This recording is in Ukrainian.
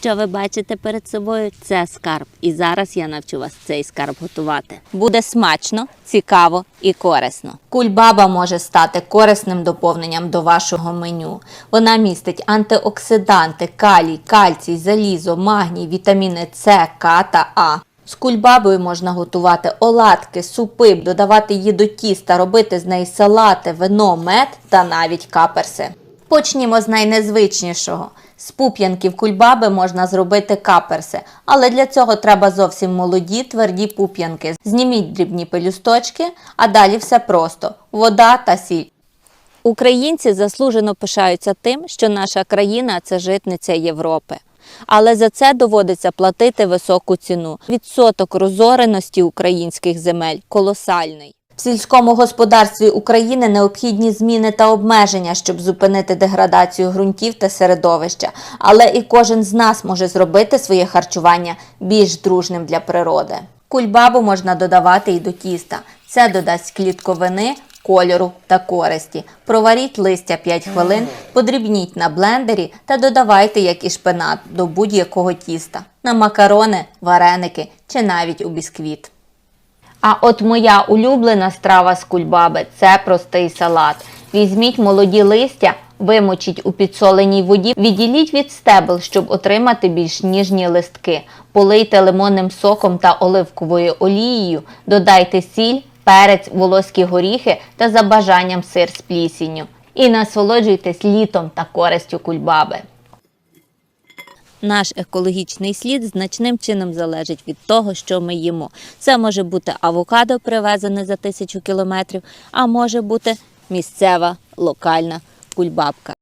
Що ви бачите перед собою? Це скарб. І зараз я навчу вас цей скарб готувати. Буде смачно, цікаво і корисно. Кульбаба може стати корисним доповненням до вашого меню. Вона містить антиоксиданти, калій, кальцій, залізо, магній, вітаміни С, К та А. З кульбабою можна готувати оладки, супи, додавати її до тіста, робити з неї салати, вино, мед та навіть каперси. Почнімо з найнезвичнішого. З пуп'янків кульбаби можна зробити каперси, але для цього треба зовсім молоді тверді пуп'янки. Зніміть дрібні пелюсточки, а далі все просто: вода та сіль. Українці заслужено пишаються тим, що наша країна це житниця Європи. Але за це доводиться платити високу ціну. Відсоток розореності українських земель колосальний. В сільському господарстві України необхідні зміни та обмеження, щоб зупинити деградацію ґрунтів та середовища. Але і кожен з нас може зробити своє харчування більш дружним для природи. Кульбабу можна додавати і до тіста. Це додасть клітковини, кольору та користі. Проваріть листя 5 хвилин, подрібніть на блендері та додавайте, як і шпинат, до будь-якого тіста, на макарони, вареники чи навіть у бісквіт. А от моя улюблена страва з кульбаби це простий салат. Візьміть молоді листя, вимочіть у підсоленій воді, відділіть від стебел, щоб отримати більш ніжні листки. Полийте лимонним соком та оливковою олією, додайте сіль, перець, волоські горіхи та за бажанням сир з плісінню. І насолоджуйтесь літом та користю кульбаби. Наш екологічний слід значним чином залежить від того, що ми їмо. Це може бути авокадо, привезене за тисячу кілометрів, а може бути місцева локальна кульбабка.